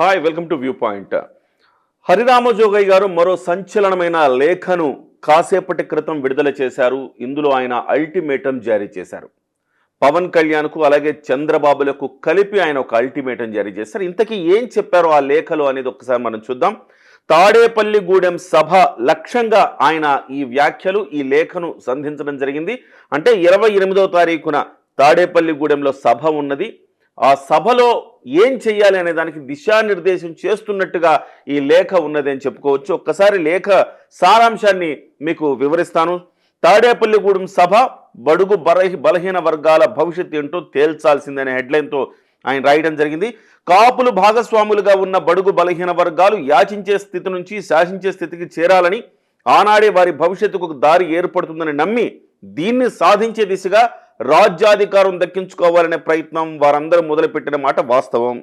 Hi welcome to view point Harirama Jogaiah గారు మరో సంచలనమైన లేఖను కాసేపటి క్రితం విడుదల చేశారు. ఇందులో ఆయన అల్టిమేటం జారీ చేశారు. పవన్ కళ్యాణ్కు అలాగే చంద్రబాబులకు కలిపి ఆయన ఒక అల్టిమేటం జారీ చేశారు. ఇంతకీ ఏం చెప్పారో ఆ లేఖలు అనేది ఒకసారి మనం చూద్దాం. తాడేపల్లిగూడెం సభ లక్ష్యంగా ఆయన ఈ వ్యాఖ్యలు ఈ లేఖను సంధించడం జరిగింది. అంటే ఇరవై ఎనిమిదవ తారీఖున తాడేపల్లిగూడెంలో సభ ఉన్నది. ఆ సభలో ఏం చెయ్యాలి అనే దానికి దిశానిర్దేశం చేస్తున్నట్టుగా ఈ లేఖ ఉన్నది అని చెప్పుకోవచ్చు. ఒక్కసారి లేఖ సారాంశాన్ని మీకు వివరిస్తాను. తాడేపల్లిగూడెం సభ బడుగు బలహీ బలహీన వర్గాల భవిష్యత్తు ఏంటో తేల్చాల్సిందనే హెడ్లైన్తో ఆయన రాయడం జరిగింది. కాపులు భాగస్వాములుగా ఉన్న బడుగు బలహీన వర్గాలు యాచించే స్థితి నుంచి శాసించే స్థితికి చేరాలని ఆనాడే వారి భవిష్యత్తుకు దారి ఏర్పడుతుందని నమ్మి దీన్ని సాధించే దిశగా రాజ్యాధికారం దక్కించుకోవాలనే ప్రయత్నం వారందరూ మొదలుపెట్టిన మాట వాస్తవం.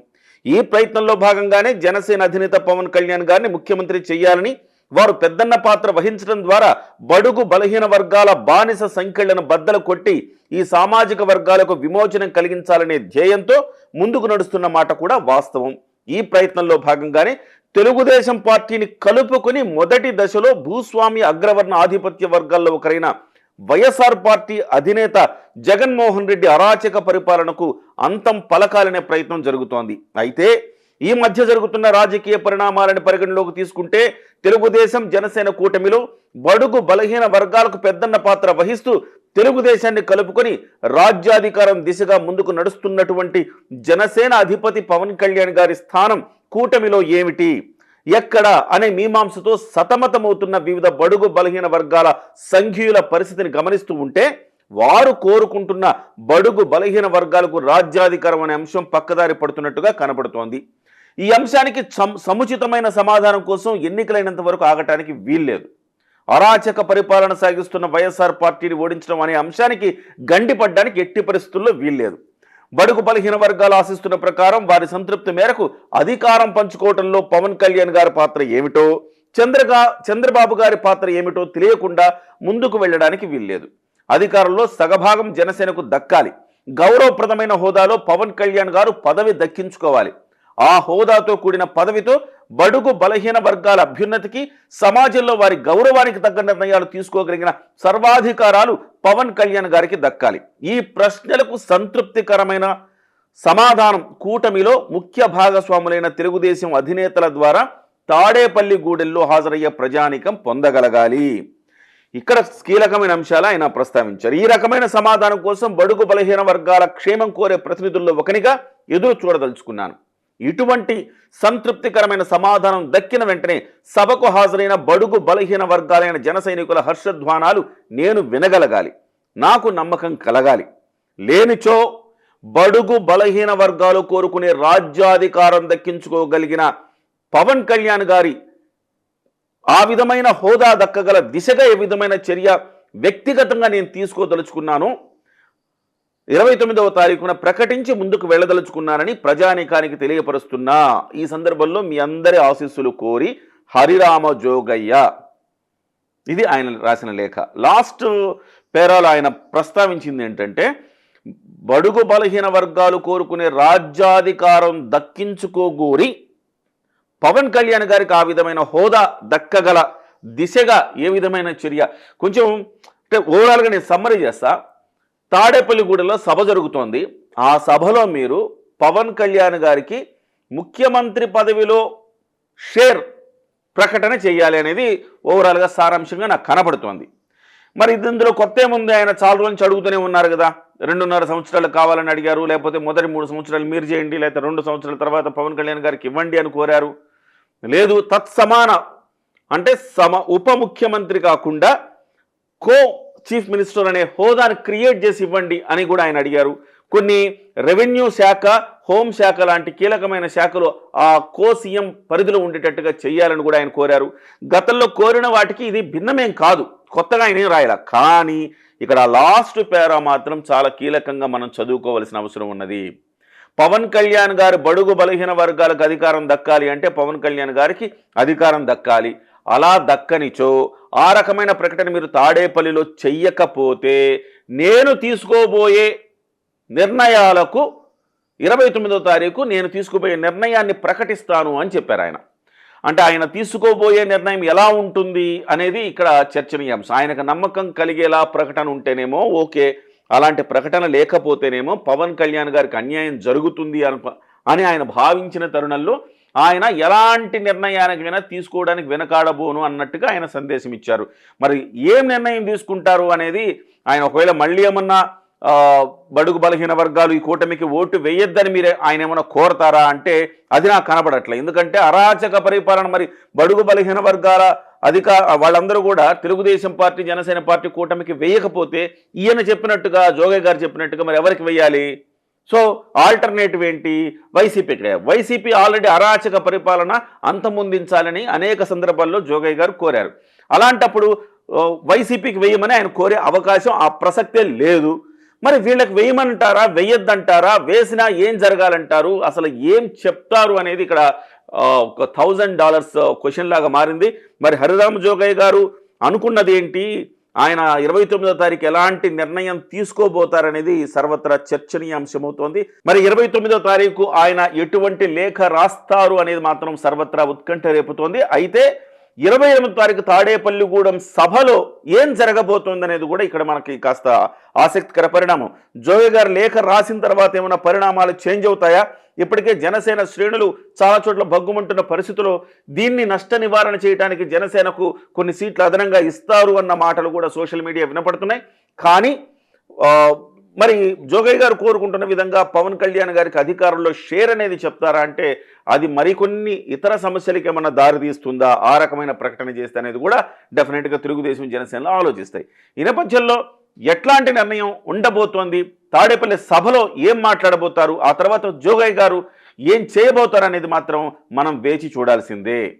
ఈ ప్రయత్నంలో భాగంగానే జనసేన అధినేత పవన్ కళ్యాణ్ గారిని ముఖ్యమంత్రి చేయాలని వారు పెద్దన్న పాత్ర వహించడం ద్వారా బడుగు బలహీన వర్గాల బానిస సంఖ్యలను బద్దలు కొట్టి ఈ సామాజిక వర్గాలకు విమోచనం కలిగించాలనే ధ్యేయంతో ముందుకు నడుస్తున్న మాట కూడా వాస్తవం. ఈ ప్రయత్నంలో భాగంగానే తెలుగుదేశం పార్టీని కలుపుకొని మొదటి దశలో భూస్వామి అగ్రవర్ణ ఆధిపత్య వర్గాల్లో ఒకరైన వైఎస్ఆర్ పార్టీ అధినేత జగన్మోహన్ రెడ్డి అరాచక పరిపాలనకు అంతం పలకాలనే ప్రయత్నం జరుగుతోంది. అయితే ఈ మధ్య జరుగుతున్న రాజకీయ పరిణామాలను పరిగణలోకి తీసుకుంటే తెలుగుదేశం జనసేన కూటమిలో బడుగు బలహీన వర్గాలకు పెద్దన్న పాత్ర వహిస్తూ తెలుగుదేశాన్ని కలుపుకొని రాజ్యాధికారం దిశగా ముందుకు నడుస్తున్నటువంటి జనసేన అధిపతి పవన్ కళ్యాణ్ గారి స్థానం కూటమిలో ఏమిటి? ఎక్కడ అనే మీమాంసతో సతమతమవుతున్న వివిధ బడుగు బలహీన వర్గాల సంఘీయుల పరిస్థితిని గమనిస్తూ ఉంటే వారు కోరుకుంటున్న బడుగు బలహీన వర్గాలకు రాజ్యాధికారం అనే అంశం పక్కదారి పడుతున్నట్టుగా కనబడుతోంది. ఈ అంశానికి సం- సముచితమైన సమాధానం కోసం ఎన్నికలైనంత వరకు ఆగటానికి వీల్లేదు. అరాచక పరిపాలన సాగిస్తున్న వైఎస్ఆర్ పార్టీని ఓడించడం అనే అంశానికి గండిపడ్డానికి ఎట్టి పరిస్థితుల్లో వీల్లేదు. బడుగు బలహీన వర్గాలు ఆశిస్తున్న ప్రకారం వారి సంతృప్తి మేరకు అధికారం పంచుకోవటంలో పవన్ కళ్యాణ్ గారి పాత్ర ఏమిటో చంద్రగా చంద్రబాబు గారి పాత్ర ఏమిటో తెలియకుండా ముందుకు వెళ్ళడానికి వీల్లేదు. అధికారంలో సగభాగం జనసేనకు దక్కాలి. గౌరవప్రదమైన హోదాలో పవన్ కళ్యాణ్ గారు పదవి దక్కించుకోవాలి. ఆ హోదాతో కూడిన పదవితో బడుగు బలహీన వర్గాల అభ్యున్నతికి సమాజంలో వారి గౌరవానికి తగ్గ నిర్ణయాలు తీసుకోగలిగిన సర్వాధికారాలు పవన్ కళ్యాణ్ గారికి దక్కాలి. ఈ ప్రశ్నలకు సంతృప్తికరమైన సమాధానం కూటమిలో ముఖ్య భాగస్వాములైన తెలుగుదేశం అధినేతల ద్వారా తాడేపల్లి గూడెల్లో హాజరయ్యే ప్రజానికం పొందగలగాలి. ఇక్కడ కీలకమైన అంశాలు ఆయన ప్రస్తావించారు. ఈ రకమైన సమాధానం కోసం బడుగు బలహీన వర్గాల క్షేమం కోరే ప్రతినిధుల్లో ఒకనిగా ఎదురు చూడదలుచుకున్నాను. ఇటువంటి సంతృప్తికరమైన సమాధానం దక్కిన వెంటనే సభకు హాజరైన బడుగు బలహీన వర్గాలైన జన సైనికుల హర్షధ్వానాలు నేను వినగలగాలి. నాకు నమ్మకం కలగాలి. లేనిచో బడుగు బలహీన వర్గాలు కోరుకునే రాజ్యాధికారం దక్కించుకోగలిగిన పవన్ కళ్యాణ్ గారి ఆ విధమైన హోదా దక్కగల దిశగా ఏ విధమైన చర్య వ్యక్తిగతంగా నేను తీసుకోదలుచుకున్నాను ఇరవై తొమ్మిదవ తారీఖున ప్రకటించి ముందుకు వెళ్ళదలుచుకున్నానని ప్రజానీకానికి తెలియపరుస్తున్నా ఈ సందర్భంలో మీ అందరి ఆశీస్సులు కోరి హరిరామ జోగయ్య. ఇది ఆయన రాసిన లేఖ. లాస్ట్ పేరాలో ఆయన ప్రస్తావించింది ఏంటంటే బడుగు బలహీన వర్గాలు కోరుకునే రాజ్యాధికారం దక్కించుకోగోరి పవన్ కళ్యాణ్ గారికి ఆ విధమైన హోదా దక్కగల దిశగా ఏ విధమైన చర్య? కొంచెం అంటే ఓవరాల్గా నేను సమ్మరీ చేస్తా. తాడేపల్లిగూడలో సభ జరుగుతోంది. ఆ సభలో మీరు పవన్ కళ్యాణ్ గారికి ముఖ్యమంత్రి పదవిలో షేర్ ప్రకటన చేయాలి అనేది ఓవరాల్గా సారాంశంగా నాకు కనపడుతోంది మరి ఇది ఇందులో కొత్త ఏముంది? ఆయన చాలా రోజు నుంచి అడుగుతూనే ఉన్నారు కదా. రెండున్నర సంవత్సరాలు కావాలని అడిగారు లేకపోతే మొదటి మూడు సంవత్సరాలు మీరు చేయండి లేకపోతే రెండు సంవత్సరాల తర్వాత పవన్ కళ్యాణ్ గారికి ఇవ్వండి అని కోరారు. లేదు తత్సమాన అంటే సమ ఉప ముఖ్యమంత్రి కాకుండా కో చీఫ్ మినిస్టర్ అనే హోదాను క్రియేట్ చేసి ఇవ్వండి అని కూడా ఆయన అడిగారు. కొన్ని రెవెన్యూ శాఖ హోం శాఖ లాంటి కీలకమైన శాఖలు ఆ కో సీఎం పరిధిలో ఉండేటట్టుగా చేయాలని కూడా ఆయన కోరారు. గతంలో కోరిన వాటికి ఇది భిన్నమేం కాదు. కొత్తగా ఆయన ఏం రాయాల? కానీ ఇక్కడ లాస్ట్ పేరా మాత్రం చాలా కీలకంగా మనం చదువుకోవలసిన అవసరం ఉన్నది. పవన్ కళ్యాణ్ గారు బడుగు బలహీన వర్గాలకు అధికారం దక్కాలి అంటే పవన్ కళ్యాణ్ గారికి అధికారం దక్కాలి. అలా దక్కనిచో. ఆ రకమైన ప్రకటన మీరు తాడేపల్లిలో చెయ్యకపోతే నేను తీసుకోబోయే నిర్ణయాలకు ఇరవై తొమ్మిదో తారీఖు నేను తీసుకోబోయే నిర్ణయాన్ని ప్రకటిస్తాను అని చెప్పారు ఆయన. అంటే ఆయన తీసుకోబోయే నిర్ణయం ఎలా ఉంటుంది అనేది ఇక్కడ చర్చనీయాంశం. ఆయనకు నమ్మకం కలిగేలా ప్రకటన ఉంటేనేమో ఓకే. అలాంటి ప్రకటన లేకపోతేనేమో పవన్ కళ్యాణ్ గారికి అన్యాయం జరుగుతుంది అని ఆయన భావించిన తరుణంలో ఆయన ఎలాంటి నిర్ణయానికైనా తీసుకోవడానికి వెనకాడబోను అన్నట్టుగా ఆయన సందేశం ఇచ్చారు. మరి ఏం నిర్ణయం తీసుకుంటారు అనేది ఆయన ఒకవేళ మళ్ళీ ఏమన్నా బడుగు బలహీన వర్గాలు ఈ కూటమికి ఓటు వేయొద్దని మీరు ఆయన ఏమైనా కోరతారా అంటే అది నాకు కనబడట్లే ఎందుకంటే అరాచక పరిపాలన మరి బడుగు బలహీన వర్గాల అధిక వాళ్ళందరూ కూడా తెలుగుదేశం పార్టీ జనసేన పార్టీ కూటమికి వేయకపోతే ఈయన చెప్పినట్టుగా జోగయ్య గారు చెప్పినట్టుగా మరి ఎవరికి వేయాలి? సో ఆల్టర్నేటివ్ ఏంటి? వైసీపీకి వైసీపీ ఆల్రెడీ అరాచక పరిపాలన అంతమొందించాలని అనేక సందర్భాల్లో జోగయ్య గారు కోరారు. అలాంటప్పుడు వైసీపీకి వేయమని ఆయన కోరే అవకాశం ఆ ప్రసక్తే లేదు. మరి వీళ్ళకి వేయమంటారా? వేయొద్దంటారా? వేసినా ఏం జరగాలంటారు? అసలు ఏం చెప్తారు అనేది ఇక్కడ ఒక థౌజండ్ డాలర్స్ క్వశ్చన్ లాగా మారింది. మరి హరిరామ జోగయ్య గారు అనుకున్నది ఏంటి? ఆయన ఇరవై తొమ్మిదో తారీఖు ఎలాంటి నిర్ణయం తీసుకోబోతారనేది సర్వత్రా చర్చనీయాంశమవుతోంది. మరి ఇరవై తొమ్మిదో తారీఖు ఆయన ఎటువంటి లేఖ రాస్తారు అనేది మాత్రం సర్వత్రా ఉత్కంఠ రేపుతోంది. అయితే ఇరవై ఎనిమిది తారీఖు తాడేపల్లిగూడెం సభలో ఏం జరగబోతోంది అనేది కూడా ఇక్కడ మనకి కాస్త ఆసక్తికర పరిణామం. జోగి గారు లేఖ రాసిన తర్వాత ఏమైనా పరిణామాలు చేంజ్ అవుతాయా? ఇప్పటికే జనసేన శ్రేణులు చాలా చోట్ల భగ్గుమంటున్న పరిస్థితుల్లో దీన్ని నష్ట నివారణ చేయడానికి జనసేనకు కొన్ని సీట్లు అదనంగా ఇస్తారు అన్న మాటలు కూడా సోషల్ మీడియా వినపడుతున్నాయి. కానీ మరి జోగయ్య గారు కోరుకుంటున్న విధంగా పవన్ కళ్యాణ్ గారికి అధికారంలో షేర్ అనేది చెప్తారా? అంటే అది మరికొన్ని ఇతర సమస్యలకి ఏమన్నా దారి తీస్తుందా? ఆ రకమైన ప్రకటన చేస్తే అనేది కూడా డెఫినెట్గా తెలుగుదేశం జనసేనలో ఆలోచిస్తాయి. ఈ నేపథ్యంలో ఎట్లాంటి నిర్ణయం ఉండబోతోంది? తాడేపల్లి సభలో ఏం మాట్లాడబోతారు? ఆ తర్వాత జోగయ్య గారు ఏం చేయబోతారు అనేది మాత్రం మనం వేచి చూడాల్సిందే.